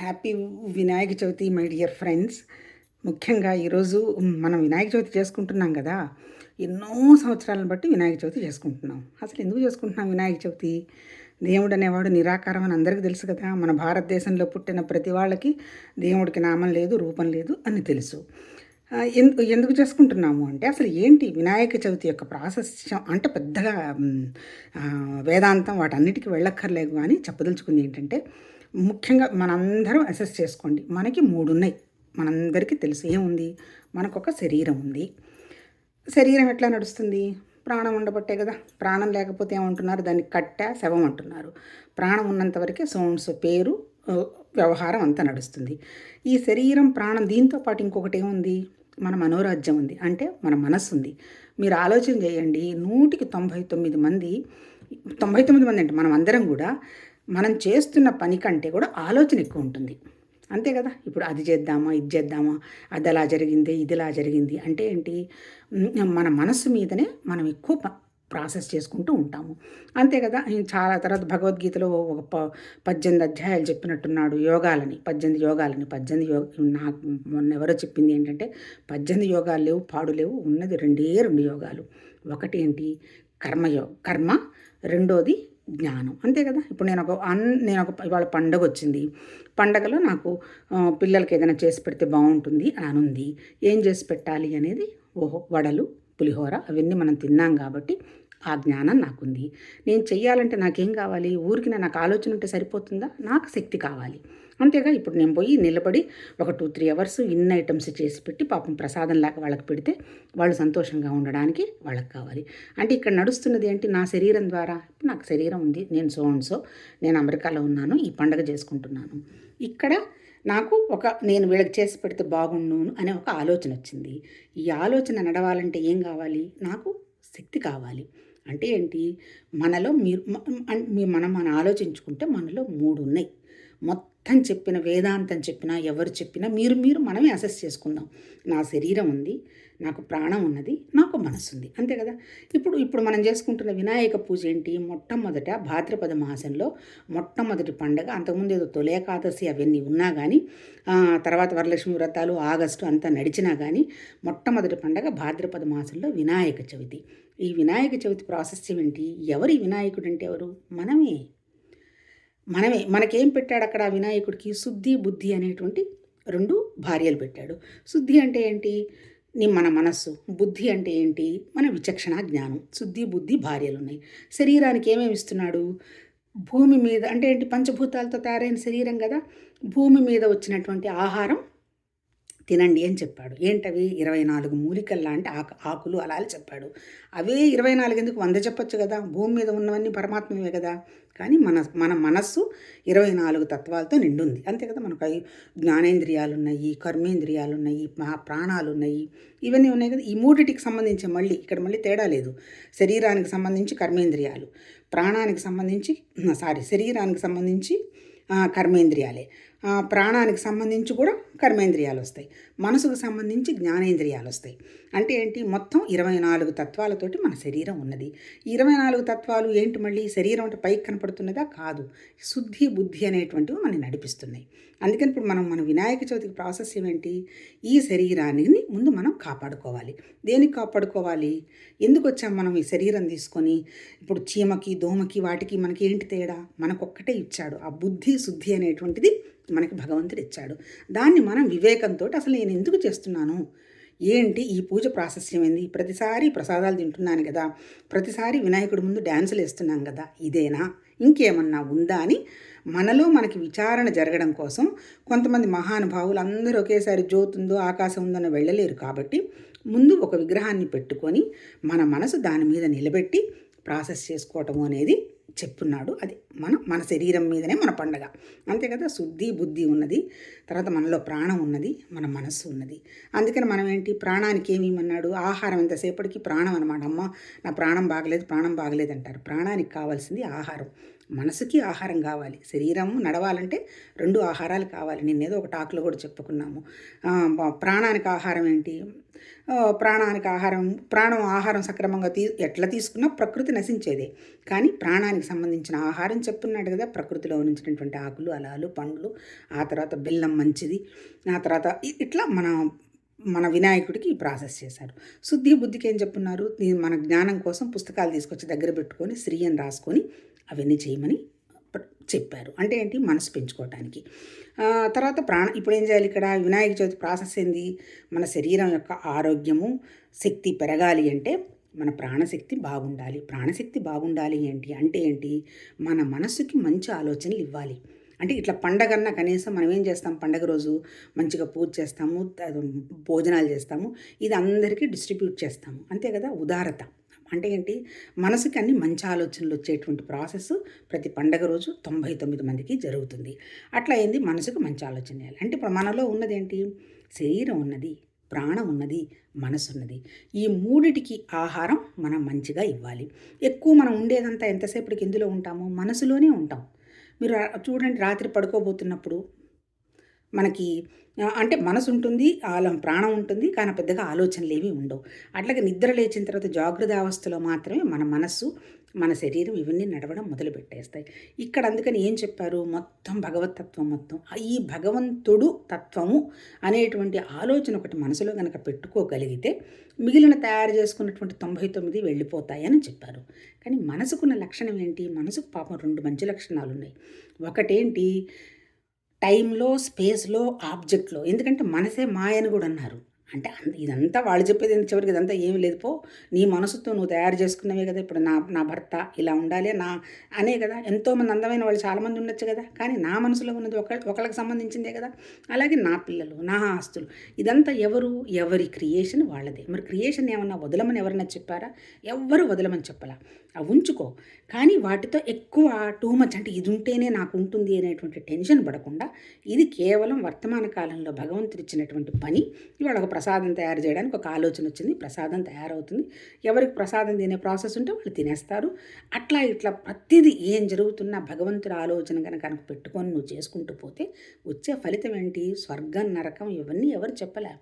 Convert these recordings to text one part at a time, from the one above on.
Happy Vinayaka Chavithi my dear friends. ముఖ్యంగా ఈరోజు మనం వినాయక చవితి చేసుకుంటున్నాం కదా. ఎన్నో సంవత్సరాలను బట్టి వినాయక చవితి చేసుకుంటున్నాం. అసలు ఎందుకు చేసుకుంటున్నాం వినాయక చవితి? దేవుడు అనేవాడు నిరాకారం అని అందరికీ తెలుసు కదా. మన భారతదేశంలో పుట్టిన ప్రతి వాళ్ళకి దేవుడికి నామం లేదు రూపం లేదు అని తెలుసు. ఎందు ఎందుకు చేసుకుంటున్నాము అంటే అసలు ఏంటి వినాయక చవితి యొక్క ప్రాసెస్? అంటే పెద్దగా వేదాంతం వాటన్నిటికీ వెళ్ళక్కర్లేదు కానీ చెప్పదలుచుకుంది ఏంటంటే ముఖ్యంగా మనందరం అసెస్ చేసుకోండి. మనకి మూడు ఉన్నాయి మనందరికీ తెలుసు ఏముంది? మనకు ఒక శరీరం ఉంది. శరీరం ఎట్లా నడుస్తుంది? ప్రాణం ఉండబట్టే కదా. ప్రాణం లేకపోతే ఏమంటున్నారు? దాన్ని కట్ట శవం అంటున్నారు. ప్రాణం ఉన్నంత వరకే సౌండ్స్ పేరు వ్యవహారం అంతా నడుస్తుంది. ఈ శరీరం ప్రాణం దీంతో పాటు ఇంకొకటి ఏముంది? మన మనోరాజ్యం ఉంది. అంటే మన మనస్సు ఉంది. మీరు ఆలోచన చేయండి. నూటికి తొంభై తొమ్మిది మంది తొంభై తొమ్మిది మంది అంటే మనం అందరం కూడా మనం చేస్తున్న పని కంటే కూడా ఆలోచన ఎక్కువ ఉంటుంది. అంతే కదా? ఇప్పుడు అది చేద్దామా ఇది చేద్దామా అది అలా జరిగింది ఇది ఇలా జరిగింది అంటే ఏంటి? మన మనస్సు మీదనే మనం ఎక్కువ ప్రాసెస్ చేసుకుంటూ ఉంటాము. అంతే కదా? చాలా తర్వాత భగవద్గీతలో ఒక ప పద్దెనిమిది అధ్యాయాలు చెప్పినట్టున్నాడు యోగాలని పద్దెనిమిది యోగాలని పద్దెనిమిది యోగ నాకు మొన్న ఎవరో చెప్పింది ఏంటంటే పద్దెనిమిది యోగాలు లేవు పాడు లేవు ఉన్నది రెండే రెండు యోగాలు. ఒకటి ఏంటి? కర్మయో కర్మ రెండోది జ్ఞానం. అంతే కదా? ఇప్పుడు నేను ఒక అన్ నేను ఒక ఇవాళ పండగ వచ్చింది పండగలో నాకు పిల్లలకి ఏదైనా చేసి పెడితే బాగుంటుంది అని అనుంది. ఏం చేసి పెట్టాలి అనేది? ఓహో వడలు పులిహోర అవన్నీ మనం తిన్నాం కాబట్టి ఆ జ్ఞానం నాకుంది. నేను చెయ్యాలంటే నాకేం కావాలి? ఊరికి నాకు ఆలోచన ఉంటే సరిపోతుందా? నాకు శక్తి కావాలి. అంతేగా ఇప్పుడు నేను పోయి నిలబడి ఒక టూ త్రీ అవర్స్ ఇన్ని ఐటమ్స్ చేసి పెట్టి పాపం ప్రసాదం లాగా వాళ్ళకి పెడితే వాళ్ళు సంతోషంగా ఉండడానికి వాళ్ళకి కావాలి. అంటే ఇక్కడ నడుస్తున్నది ఏంటి? నా శరీరం ద్వారా. ఇప్పుడు నాకు శరీరం ఉంది. నేను సో అండ్ సో నేను అమెరికాలో ఉన్నాను. ఈ పండగ చేసుకుంటున్నాను. ఇక్కడ నాకు ఒక నేను వీళ్ళకి చేసి పెడితే బాగుండు అనే ఒక ఆలోచన వచ్చింది. ఈ ఆలోచన నడవాలంటే ఏం కావాలి? నాకు శక్తి కావాలి. అంటే ఏంటి? మనలో మీరు మనం మనం ఆలోచించుకుంటే మనలో మూడు ఉన్నాయి. అర్థం చెప్పిన వేదాంతం చెప్పినా ఎవరు చెప్పినా మీరు మీరు మనమే అసెస్ చేసుకుందాం. నా శరీరం ఉంది నాకు ప్రాణం ఉన్నది నాకు మనసు ఉంది. అంతే కదా? ఇప్పుడు ఇప్పుడు మనం చేసుకుంటున్న వినాయక పూజ ఏంటి? మొట్టమొదట భాద్రపద మాసంలో మొట్టమొదటి పండగ అంతకుముందు ఏదో తొలేకాదశి అవన్నీ ఉన్నా కానీ తర్వాత వరలక్ష్మి వ్రతాలు ఆగస్టు అంతా నడిచినా కానీ మొట్టమొదటి పండగ భాద్రపద మాసంలో వినాయక చవితి. ఈ వినాయక చవితి ప్రాసెస్ ఏమిటి ఎవరి వినాయకుడు అంటే ఎవరు? మనమే. మనమే మనకేం పెట్టాడు అక్కడ వినాయకుడికి? శుద్ధి బుద్ధి అనేటువంటి రెండు భార్యలు పెట్టాడు. శుద్ధి అంటే ఏంటి? నీ మన మనస్సు. బుద్ధి అంటే ఏంటి? మన విచక్షణ జ్ఞానం. శుద్ధి బుద్ధి భార్యలు ఉన్నాయి శరీరానికి ఏమేమి ఇస్తున్నాడు? భూమి మీద అంటే ఏంటి? పంచభూతాలతో తయారైన శరీరం కదా. భూమి మీద వచ్చినటువంటి ఆహారం తినండి అని చెప్పాడు. ఏంటవి? ఇరవై నాలుగు మూలికలు లాంటి ఆకు ఆకులు అలా అని చెప్పాడు. అవే ఇరవై నాలుగు ఎందుకు వంద చెప్పొచ్చు కదా? భూమి మీద ఉన్నవన్నీ పరమాత్మవే కదా? కానీ మన మన మనస్సు ఇరవై నాలుగు తత్వాలతో నిండుంది. అంతే కదా మనకు? జ్ఞానేంద్రియాలు ఉన్నాయి కర్మేంద్రియాలు ఉన్నాయి మా ప్రాణాలు ఉన్నాయి ఇవన్నీ ఉన్నాయి కదా? ఈ మూడిటికి సంబంధించి మళ్ళీ ఇక్కడ మళ్ళీ తేడా లేదు. శరీరానికి సంబంధించి కర్మేంద్రియాలు. ప్రాణానికి సంబంధించి సారీ శరీరానికి సంబంధించి కర్మేంద్రియాలే. ప్రాణానికి సంబంధించి కూడా కర్మేంద్రియాలు వస్తాయి. మనసుకు సంబంధించి జ్ఞానేంద్రియాలు వస్తాయి. అంటే ఏంటి? మొత్తం ఇరవై నాలుగు తత్వాలతోటి మన శరీరం ఉన్నది. ఇరవై నాలుగు తత్వాలు ఏంటి మళ్ళీ? శరీరం అంటే పైకి కనపడుతున్నదా? కాదు. శుద్ధి బుద్ధి అనేటువంటివి మనం నడిపిస్తున్నాయి. అందుకని ఇప్పుడు మనం మన వినాయక చవితికి ప్రాసెస్ ఏంటి ఈ శరీరాన్ని ముందు మనం కాపాడుకోవాలి. దేనికి కాపాడుకోవాలి? ఎందుకు వచ్చాం మనం ఈ శరీరం తీసుకొని? ఇప్పుడు చీమకి దోమకి వాటికి మనకి ఏంటి తేడా? మనకొక్కటే ఇచ్చాడు. ఆ బుద్ధి శుద్ధి అనేటువంటిది మనకి భగవంతుడు ఇచ్చాడు. దాన్ని మనం వివేకంతో అసలు నేను ఎందుకు చేస్తున్నాను? ఏంటి ఈ పూజ ప్రాసెస్ ప్రతిసారి ప్రసాదాలు తింటున్నాను కదా. ప్రతిసారి వినాయకుడి ముందు డ్యాన్సులు వేస్తున్నాం కదా. ఇదేనా? ఇంకేమన్నా ఉందా అని మనలో మనకి విచారణ జరగడం కోసం కొంతమంది మహానుభావులు అందరూ ఒకేసారి జ్యోతుందో ఆకాశం ఉందో అని వెళ్ళలేరు కాబట్టి ముందు ఒక విగ్రహాన్ని పెట్టుకొని మన మనసు దాని మీద నిలబెట్టి ప్రాసెస్ చేసుకోవటం అనేది చెప్పున్నాడు అది మన మన శరీరం మీదనే మన పండగ. అంతే కదా? శుద్ధి బుద్ధి ఉన్నది. తర్వాత మనలో ప్రాణం ఉన్నది. మన మనస్సు ఉన్నది. అందుకని మనం ఏంటి? ప్రాణానికి ఏమిమన్నాడు ఆహారం ఎంతసేపటికి ప్రాణం అనమాట అమ్మ నా ప్రాణం బాగలేదు ప్రాణం బాగలేదు అంటారు. ప్రాణానికి కావాల్సింది ఆహారం. మనసుకి ఆహారం కావాలి. శరీరం నడవాలంటే రెండు ఆహారాలు కావాలి. నిన్నేదో ఒక టాక్లో కూడా చెప్పుకున్నాము. ప్రాణానికి ఆహారం ఏంటి? ప్రాణానికి ఆహారం ప్రాణం ఆహారం సక్రమంగా తీ ఎట్లా తీసుకున్నా ప్రకృతి నశించేదే. కానీ ప్రాణానికి సంబంధించిన ఆహారం చెప్పున్నాడు కదా ప్రకృతిలో ఉంచినటువంటి ఆకులు అలాలు పండ్లు ఆ తర్వాత బెల్లం మంచిది ఆ తర్వాత ఇట్లా మన మన వినాయకుడికి ఈ ప్రాసెస్ చేశారు శుద్ధి బుద్ధికి ఏం చెప్పున్నారు? మన జ్ఞానం కోసం పుస్తకాలు తీసుకొచ్చి దగ్గర పెట్టుకొని శ్రీ అని రాసుకొని అవన్నీ చేయమని చెప్పారు. అంటే ఏంటి? మనసు పెంచుకోవటానికి. తర్వాత ప్రాణ ఇప్పుడు ఏం చేయాలి ఇక్కడ? వినాయక చవితి ప్రాసెస్ ఏంది? మన శరీరం యొక్క ఆరోగ్యము శక్తి పెరగాలి అంటే మన ప్రాణశక్తి బాగుండాలి. ప్రాణశక్తి బాగుండాలి ఏంటి అంటే ఏంటి? మన మనసుకి మంచి ఆలోచనలు ఇవ్వాలి. అంటే ఇట్లా పండగన్న కనీసం మనం ఏం చేస్తాం? పండగ రోజు మంచిగా పూజ చేస్తాము భోజనాలు చేస్తాము ఇది అందరికీ డిస్ట్రిబ్యూట్ చేస్తాము. అంతే కదా? ఉదారత. అంటే ఏంటి? మనసుకి అన్ని మంచి ఆలోచనలు వచ్చేటువంటి ప్రాసెస్ ప్రతి పండగ రోజు తొంభై తొమ్మిది మందికి జరుగుతుంది. అట్లా ఏంది మనసుకు మంచి ఆలోచన అంటే ఇప్పుడు మనలో ఉన్నది ఏంటి? శరీరం ఉన్నది. ప్రాణం ఉన్నది మనసున్నది. ఈ మూడిటికి ఆహారం మనం మంచిగా ఇవ్వాలి. ఎక్కువ మనం ఉండేదంతా ఎంతసేపటికి ఎందులో ఉంటామో? మనసులోనే ఉంటాం. మీరు చూడండి రాత్రి పడుకోబోతున్నప్పుడు మనకి అంటే మనసు ఉంటుంది ఆలం ప్రాణం ఉంటుంది కానీ పెద్దగా ఆలోచనలు ఏమీ ఉండవు. అట్లాగే నిద్ర లేచిన తర్వాత జాగ్రత్త అవస్థలో మాత్రమే మన మనస్సు మన శరీరం ఇవన్నీ నడవడం మొదలు పెట్టేస్తాయి ఇక్కడ అందుకని ఏం చెప్పారు? మొత్తం భగవతత్వం మొత్తం. ఈ భగవంతుడు తత్వము అనేటువంటి ఆలోచన ఒకటి మనసులో కనుక పెట్టుకోగలిగితే మిగిలిన తయారు చేసుకున్నటువంటి తొంభై తొమ్మిది వెళ్ళిపోతాయని చెప్పారు. కానీ మనసుకున్న లక్షణం ఏంటి? మనసుకు పాపం రెండు మంచి లక్షణాలు ఉన్నాయి. ఒకటేంటి? టైంలో స్పేస్లో ఆబ్జెక్ట్లో. ఎందుకంటే మనసే మాయని కూడా అన్నారు. అంటే ఇదంతా వాళ్ళు చెప్పేది ఏంటి చివరికి ఇదంతా ఏమీ లేదు. పో నీ మనసుతో నువ్వు తయారు చేసుకున్నవే కదా ఇప్పుడు నా నా భర్త ఇలా ఉండాలి నా అనే కదా ఎంతోమంది అందమైన వాళ్ళు చాలామంది ఉండొచ్చు కదా కానీ నా మనసులో ఉన్నది ఒక ఒకళ్ళకి సంబంధించిందే కదా. అలాగే నా పిల్లలు నా ఆస్తులు ఇదంతా ఎవరు ఎవరి క్రియేషన్ వాళ్ళదే. మరి క్రియేషన్ ఏమన్నా వదలమని ఎవరన్నా చెప్పారా? ఎవ్వరు వదలమని చెప్పాలా. అవి ఉంచుకో. కానీ వాటితో ఎక్కువ టూ మచ్ అంటే ఇది ఉంటేనే నాకు ఉంటుంది అనేటువంటి టెన్షన్ పడకుండా ఇది కేవలం వర్తమాన కాలంలో భగవంతుడు ఇచ్చినటువంటి పని. ఇవాళ ఒక ప్రసాదం తయారు చేయడానికి ఒక ఆలోచన వచ్చింది. ప్రసాదం తయారవుతుంది. ఎవరికి ప్రసాదం తినే ప్రాసెస్ ఉంటే వాళ్ళు తినేస్తారు. అట్లా ఇట్లా ప్రతిదీ ఏం జరుగుతున్నా భగవంతుడి ఆలోచన కనుక కనుక పెట్టుకొని నువ్వు చేసుకుంటూ పోతే వచ్చే ఫలితం ఏంటి? స్వర్గం నరకం ఇవన్నీ ఎవరు చెప్పలే.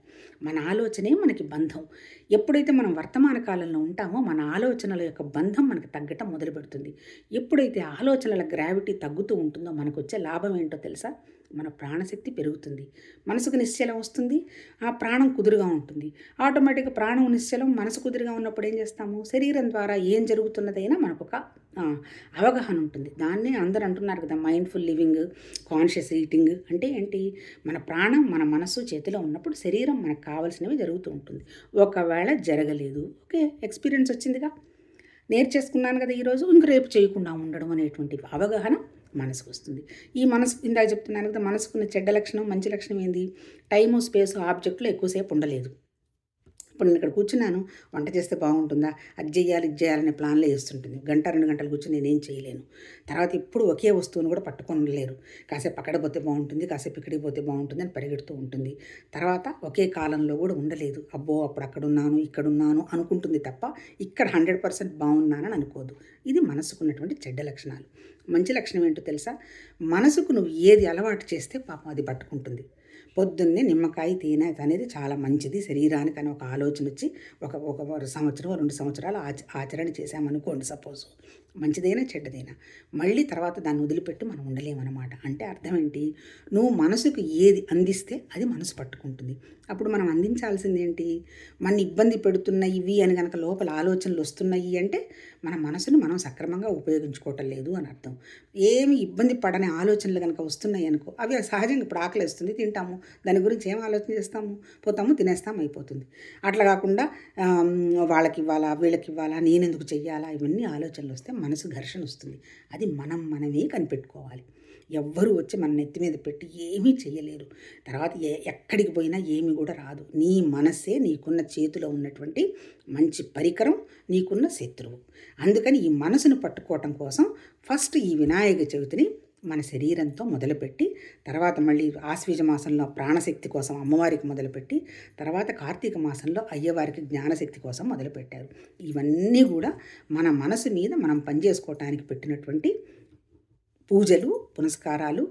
మన ఆలోచనే మనకి బంధం. ఎప్పుడైతే మనం వర్తమాన కాలంలో ఉంటామో మన ఆలోచనల యొక్క బంధం మనకు తగ్గటం మొదలు పెడుతుంది ఎప్పుడైతే ఆలోచనల గ్రావిటీ తగ్గుతూ ఉంటుందో మనకు వచ్చే లాభం ఏంటో తెలుసా? మన ప్రాణశక్తి పెరుగుతుంది. మనసుకు నిశ్చలం వస్తుంది. ఆ ప్రాణం కుదురుగా ఉంటుంది. ఆటోమేటిక్గా ప్రాణం నిశ్చలం మనసు కుదురుగా ఉన్నప్పుడు ఏం చేస్తాము? శరీరం ద్వారా ఏం జరుగుతున్నదైనా మనకు ఒక అవగాహన ఉంటుంది. దాన్నే అందరూ అంటున్నారు కదా మైండ్ఫుల్ లివింగ్ కాన్షియస్ ఈటింగ్ అంటే ఏంటి? మన ప్రాణం మన మనసు చేతిలో ఉన్నప్పుడు శరీరం మనకు కావాల్సినవి జరుగుతూ ఉంటుంది. ఒకవేళ జరగలేదు ఓకే ఎక్స్పీరియన్స్ వచ్చిందిగా? నేర్చేసుకున్నాను కదా ఈరోజు ఇంక రేపు చేయకుండా ఉండడం అనేటువంటి అవగాహన మనసుకు వస్తుంది. ఈ మనసు ఇందాక చెప్తున్నాను కదా మనసుకున్న చెడ్డ లక్షణం మంచి లక్షణం ఏంది? టైము స్పేస్ ఆబ్జెక్ట్లో ఎక్కువసేపు ఉండలేదు. ఇప్పుడు నేను ఇక్కడ కూర్చున్నాను. వంట చేస్తే బాగుంటుందా? అది చేయాలి ఇది చేయాలనే ప్లాన్లో వేస్తుంటుంది. గంట రెండు గంటలు కూర్చొని నేనేం చేయలేను. తర్వాత ఇప్పుడు ఒకే వస్తువును కూడా పట్టుకొని కాసేపు అక్కడ పోతే బాగుంటుంది కాసేపు ఇక్కడికి పోతే బాగుంటుంది అని పరిగెడుతూ ఉంటుంది. తర్వాత ఒకే కాలంలో కూడా ఉండలేదు. అబ్బో అప్పుడు అక్కడున్నాను ఇక్కడున్నాను ఇక్కడ ఉన్నాను అనుకుంటుంది తప్ప ఇక్కడ హండ్రెడ్ పర్సెంట్ బాగున్నానని అనుకోదు. ఇది మనసుకున్నటువంటి చెడ్డ లక్షణాలు. మంచి లక్షణం ఏంటో తెలుసా? మనసుకు నువ్వు ఏది అలవాటు చేస్తే పాపం అది పట్టుకుంటుంది. పొద్దున్నే నిమ్మకాయ తేనె అనేది చాలా మంచిది. శరీరానికి అని ఒక ఆలోచన వచ్చి ఒక ఒక సంవత్సరం రెండు సంవత్సరాలు ఆచ ఆచరణ చేశామనుకోండి సపోజ్. మంచిదైనా చెడ్డదైనా. మళ్ళీ తర్వాత దాన్ని వదిలిపెట్టి మనం ఉండలేమన్నమాట. అంటే అర్థం ఏంటి? నువ్వు మనసుకు ఏది అందిస్తే అది మనసు పట్టుకుంటుంది. అప్పుడు మనం అందించాల్సింది ఏంటి మన ఇబ్బంది పెడుతున్నాయి ఇవి అని కనుక లోపల ఆలోచనలు వస్తున్నాయి అంటే మన మనసును మనం సక్రమంగా ఉపయోగించుకోవటం లేదు అని అర్థం. ఏమి ఇబ్బంది పడని ఆలోచనలు కనుక వస్తున్నాయి అనుకో అవి సహజంగా ఇప్పుడు ఆకలి వేస్తుంది తింటాము. దాని గురించి ఏం ఆలోచన చేస్తాము? పోతాము తినేస్తాము అయిపోతుంది. అట్లా కాకుండా వాళ్ళకి ఇవ్వాలా వీళ్ళకి ఇవ్వాలా నేనెందుకు చెయ్యాలా? ఇవన్నీ ఆలోచనలు వస్తే మనసు ఘర్షణ వస్తుంది. అది మనం మనమే కనిపెట్టుకోవాలి. ఎవ్వరూ వచ్చి మన నెత్తి మీద పెట్టి ఏమీ చేయలేరు తర్వాత ఏ ఎక్కడికి పోయినా ఏమీ కూడా రాదు. నీ మనస్సే నీకున్న చేతిలో ఉన్నటువంటి మంచి పరికరం నీకున్న శత్రువు. అందుకని ఈ మనసును పట్టుకోవటం కోసం ఫస్ట్ ఈ వినాయక చవితిని మన శరీరంతో మొదలుపెట్టి తర్వాత మళ్ళీ ఆశ్వీజ మాసంలో ప్రాణశక్తి కోసం అమ్మవారికి మొదలుపెట్టి తర్వాత కార్తీక మాసంలో అయ్యవారికి జ్ఞానశక్తి కోసం మొదలుపెట్టారు. ఇవన్నీ కూడా మన మనసు మీద మనం పనిచేసుకోవటానికి పెట్టినటువంటి పూజలు పునస్కారాలు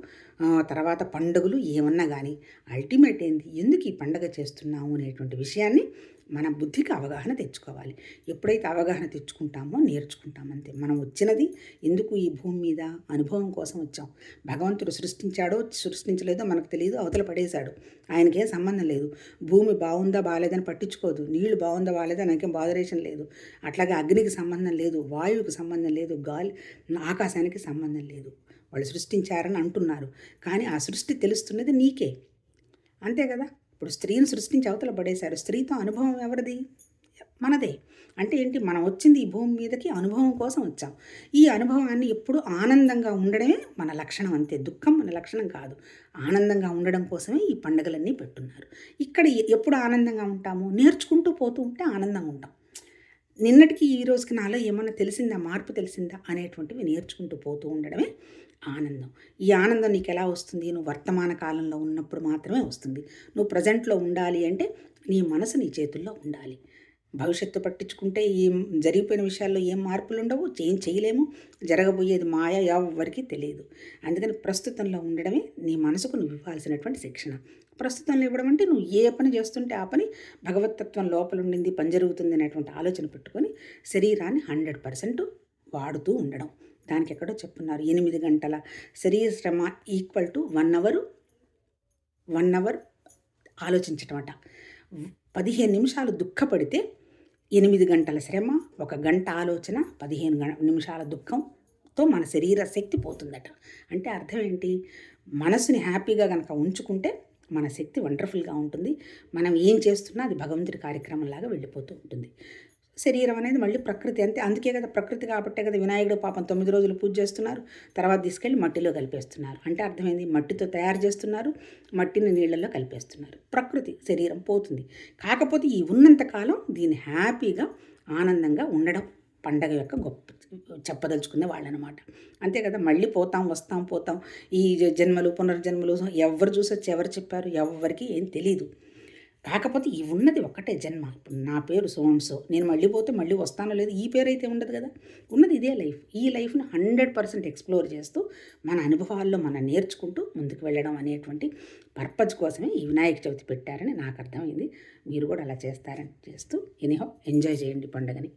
తర్వాత పండుగలు ఏమన్నా కానీ అల్టిమేట్ ఏంది? ఎందుకు ఈ పండగ చేస్తున్నాము అనేటువంటి విషయాన్ని మన బుద్ధికి అవగాహన తెచ్చుకోవాలి. ఎప్పుడైతే అవగాహన తెచ్చుకుంటామో నేర్చుకుంటాం అంతే. మనం వచ్చినది ఎందుకు ఈ భూమి మీద అనుభవం కోసం వచ్చాం? భగవంతుడు సృష్టించాడో సృష్టించలేదో మనకు తెలియదు అవతల పడేశాడు. ఆయనకేం సంబంధం లేదు. భూమి బాగుందా బాగాలేదని పట్టించుకోదు. నీళ్ళు బాగుందా బాగాలేదా నాకేం బాధరేషన్ లేదు. అట్లాగే అగ్నికి సంబంధం లేదు వాయువుకి సంబంధం లేదు గాలి ఆకాశానికి సంబంధం లేదు. వాళ్ళు సృష్టించారని అంటున్నారు. కానీ ఆ సృష్టి తెలుస్తున్నది నీకే. అంతే కదా? ఇప్పుడు స్త్రీని సృష్టించి అవతల పడేశారు. స్త్రీతో అనుభవం ఎవరిది? మనదే. అంటే ఏంటి? మనం వచ్చింది ఈ భూమి మీదకి అనుభవం కోసం వచ్చాం. ఈ అనుభవాన్ని ఎప్పుడు ఆనందంగా ఉండడమే మన లక్షణం అంతే. దుఃఖం మన లక్షణం కాదు. ఆనందంగా ఉండడం కోసమే ఈ పండుగలన్నీ పెట్టున్నారు. ఇక్కడ ఎప్పుడు ఆనందంగా ఉంటాము? నేర్చుకుంటూ పోతూ ఉంటే ఆనందంగా ఉంటాం. నిన్నటికి ఈ రోజుకి నాలో ఏమన్నా తెలిసిందా? మార్పు తెలిసిందా? అనేటువంటివి నేర్చుకుంటూ పోతూ ఉండడమే ఆనందం. ఈ ఆనందం నీకు ఎలా వస్తుంది? నువ్వు వర్తమాన కాలంలో ఉన్నప్పుడు మాత్రమే వస్తుంది. నువ్వు ప్రజెంట్లో ఉండాలి అంటే నీ మనసు నీ చేతుల్లో ఉండాలి. భవిష్యత్తు పట్టించుకుంటే ఈ జరిగిపోయిన విషయాల్లో ఏం మార్పులు ఉండవు ఏం చేయలేము. జరగబోయేది మాయ ఎవరికి తెలియదు. అందుకని ప్రస్తుతంలో ఉండడమే నీ మనసుకు నువ్వు ఇవ్వాల్సినటువంటి శిక్షణ. ప్రస్తుతంలో ఇవ్వడం అంటే నువ్వు ఏ పని చేస్తుంటే ఆ పని భగవతత్వం లోపల ఉండింది పని జరుగుతుంది అనేటువంటి ఆలోచన పెట్టుకొని శరీరాన్ని హండ్రెడ్ పర్సెంట్ వాడుతూ ఉండడం. దానికి ఎక్కడో చెప్పున్నారు. ఎనిమిది గంటల. శరీర శ్రమ equal to one hour one hour ఆలోచించటం అట పదిహేను నిమిషాలు దుఃఖపడితే ఎనిమిది గంటల శ్రమ ఒక గంట ఆలోచన పదిహేను నిమిషాల దుఃఖంతో మన శరీర శక్తి పోతుందట. అంటే అర్థం ఏంటి? మనసుని హ్యాపీగా కనుక ఉంచుకుంటే మన శక్తి వండర్ఫుల్గా ఉంటుంది. మనం ఏం చేస్తున్నా అది భగవంతుడి కార్యక్రమంలాగా వెళ్ళిపోతూ ఉంటుంది. శరీరం అనేది మళ్ళీ ప్రకృతి అంతే. అందుకే కదా ప్రకృతి కాబట్టే కదా వినాయకుడు పాపం తొమ్మిది రోజులు పూజ చేస్తున్నారు. తర్వాత తీసుకెళ్ళి మట్టిలో కలిపేస్తున్నారు. అంటే అర్థమైంది మట్టితో తయారు చేస్తున్నారు మట్టిని నీళ్ళల్లో కలిపేస్తున్నారు. ప్రకృతి శరీరం పోతుంది. కాకపోతే ఈ ఉన్నంతకాలం దీన్ని హ్యాపీగా ఆనందంగా ఉండడం పండగ యొక్క గొప్ప చెప్పదలుచుకునే వాళ్ళు అనమాట అంతే కదా మళ్ళీ పోతాం వస్తాం పోతాం. ఈ జన్మలు పునర్జన్మలు ఎవరు చూసొచ్చి ఎవరు చెప్పారు? ఎవరికి ఏం తెలియదు కాకపోతే ఈ ఉన్నది ఒక్కటే జన్మ. ఇప్పుడు నా పేరు సోన్సో నేను మళ్ళీ పోతే మళ్ళీ వస్తానో లేదు ఈ పేరు అయితే ఉండదు కదా. ఉన్నది ఇదే లైఫ్. ఈ లైఫ్ను హండ్రెడ్ పర్సెంట్ ఎక్స్ప్లోర్ చేస్తూ మన అనుభవాల్లో మనం నేర్చుకుంటూ ముందుకు వెళ్ళడం అనేటువంటి పర్పస్ కోసమే ఈ వినాయక చవితి పెట్టారని నాకు అర్థమైంది. మీరు కూడా అలా చేస్తారని చేస్తూ ఎనీహో ఎంజాయ్ చేయండి పండుగని.